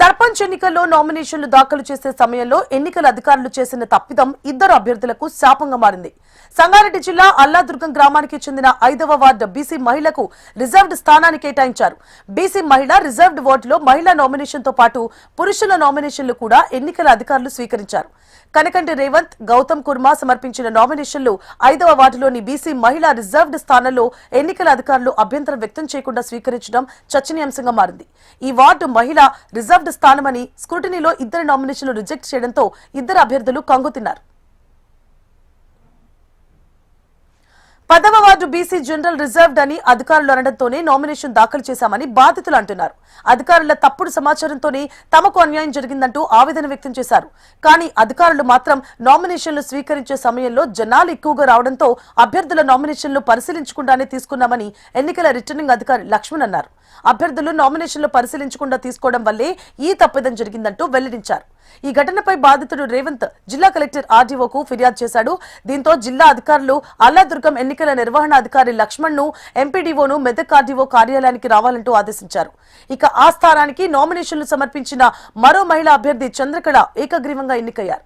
సర్పంచ్ ఎన్నికల్లో నామినేషన్లు దాఖలు చేసే సమయంలో ఎన్నికల అధికారులు చేసిన తప్పిదం ఇద్దరు అభ్యర్థులకు శాపంగా మారింది. సంగారెడ్డి జిల్లా అల్లాదుర్గం గ్రామానికి చెందిన ఐదవ వార్డు బీసీ మహిళకు రిజర్వ్డ్ స్థానాన్ని కేటాయించారు. బీసీ మహిళ రిజర్వ్డ్ వార్డులో మహిళా నామినేషన్తో పాటు పురుషుల నామినేషన్లు కూడా ఎన్నికల అధికారులు స్వీకరించారు. కనకంటి రేవంత్ గౌతమ్ కుర్మా సమర్పించిన నామినేషన్లు ఐదవ వార్డులోని బీసీ మహిళా రిజర్వ్డ్ స్థానంలో ఎన్నికల అధికారులు అభ్యంతరం వ్యక్తం చేయకుండా స్వీకరించడం చర్చనీయాంశంగా మారింది. ఈ వార్డు మహిళ రిజర్వ్డ్ స్థానమని స్క్రూటినీలో ఇద్దరు నామినేషన్లు రిజెక్ట్ చేయడంతో ఇద్దరు అభ్యర్థులు కంగుతిన్నారు. పదవ వార్డు బీసీ జనరల్ రిజర్వ్డ్ అని అధికారులు అనడంతోనే నామినేషన్ దాఖలు చేశామని బాధితులు అంటున్నారు. అధికారుల తప్పుడు సమాచారంతోనే తమకు అన్యాయం జరిగిందంటూ ఆవేదన వ్యక్తం చేశారు. కానీ అధికారులు మాత్రం నామినేషన్లు స్వీకరించే సమయంలో జనాలు ఎక్కువగా రావడంతో అభ్యర్థుల నామినేషన్లు పరిశీలించకుండానే తీసుకున్నామని ఎన్నికల రిటర్నింగ్ అధికారి లక్ష్మణ్ అన్నారు. అభ్యర్థులు నామినేషన్లు పరిశీలించకుండా తీసుకోవడం వల్లే ఈ తప్పిదం జరిగిందంటూ వెల్లడించారు. ఈ ఘటనపై బాధితుడు రేవంత్ జిల్లా కలెక్టర్ ఆర్డీఓకు ఫిర్యాదు చేశాడు. దీంతో జిల్లా అధికారులు అల్లాదుర్గం ఎన్నికల నిర్వహణ అధికారి లక్ష్మణ్ను ఎంపీడీఓను మెదక్ ఆర్డీఓ కార్యాలయానికి రావాలంటూ ఆదేశించారు. ఇక ఆ స్థానానికి నామినేషన్లు సమర్పించిన మరో మహిళా అభ్యర్థి చంద్రకళ ఏకగ్రీవంగా ఎన్నికయ్యారు.